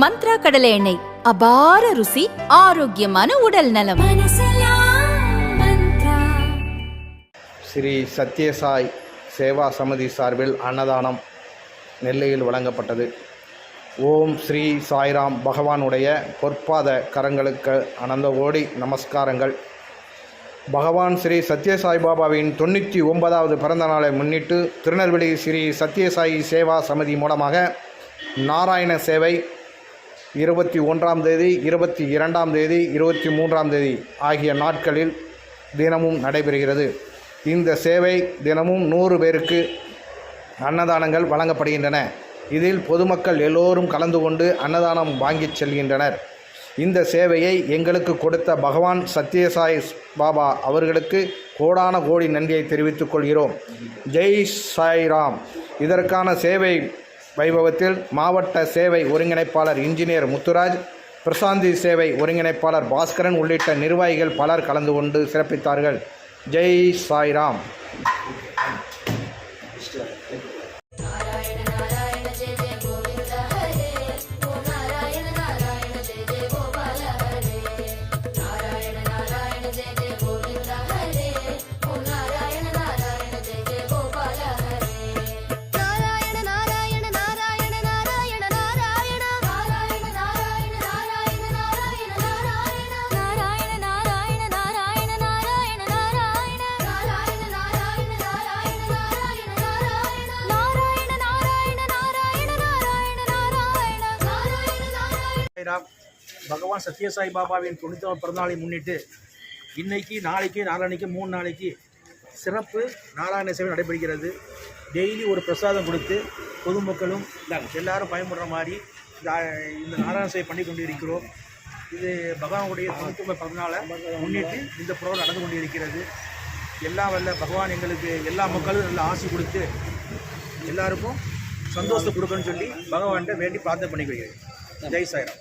மந்த்ரா கடலை எண்ணெய். அபார ருசி ஆரோக்கியமான உடல் நலம். ஸ்ரீ சத்யசாய் சேவா சமிதி சார்பில் அன்னதானம் நெல்லையில் வழங்கப்பட்டது. ஓம் ஸ்ரீ சாய்ராம் பகவானுடைய பொற்பாத கரங்களுக்கு அனந்த கோடி நமஸ்காரங்கள். பகவான் ஸ்ரீ சத்யசாய் பாபாவின் தொண்ணூற்றி ஒன்பதாவது பிறந்த நாளை முன்னிட்டு திருநெல்வேலி ஸ்ரீ சத்யசாயி சேவா சமிதி மூலமாக நாராயண சேவை இருபத்தி ஒன்றாம் தேதி இருபத்தி இரண்டாம் தேதி இருபத்தி மூன்றாம் தேதி ஆகிய நாட்களில் தினமும் நடைபெறுகிறது. இந்த சேவை தினமும் நூறு பேருக்கு அன்னதானங்கள் வழங்கப்படுகின்றன. இதில் பொதுமக்கள் எல்லோரும் கலந்து கொண்டு அன்னதானம் வாங்கிச் செல்கின்றனர். இந்த சேவையை எங்களுக்கு கொடுத்த பகவான் சத்யசாய் பாபா அவர்களுக்கு கோடான கோடி நன்றியை தெரிவித்துக் கொள்கிறோம். ஜெய் சாய்ராம். இதற்கான சேவை வைபவத்தில் மாவட்ட சேவை ஒருங்கிணைப்பாளர் இன்ஜினியர் முத்துராஜ் பிரசாந்தி சேவை ஒருங்கிணைப்பாளர் பாஸ்கரன் உள்ளிட்ட நிர்வாகிகள் பலர் கலந்து கொண்டு சிறப்பித்தார்கள். ஜெய் சாய்ராம். சாய்ராம் பகவான் சத்யசாய் பாபாவின் தொண்ணூற்றி பிறந்தநாளை முன்னிட்டு இன்னைக்கு நாளைக்கு நாளான்னைக்கு மூணு நாளைக்கு சிறப்பு நாராயண சேவை நடைபெறுகிறது. டெய்லி ஒரு பிரசாதம் கொடுத்து பொதுமக்களும் எல்லாரும் பயன்படுற மாதிரி இந்த நாராயண சேவை பண்ணி கொண்டு இருக்கிறோம் இது பகவானுடைய தொண்ணூற்றி பிறந்தநாளை முன்னிட்டு இந்த ப்ரோக்ராம் நடந்து கொண்டு இருக்கிறது எல்லாம் வல்ல பகவான் எங்களுக்கு எல்லா மக்களும் நல்ல ஆசை கொடுத்து எல்லாருக்கும் சந்தோஷத்தை கொடுக்கணும்னு சொல்லி பகவான்கிட்ட வேண்டி பிரார்த்தனை பண்ணிக்கிறேன். ஜெய் சாய்ராம்.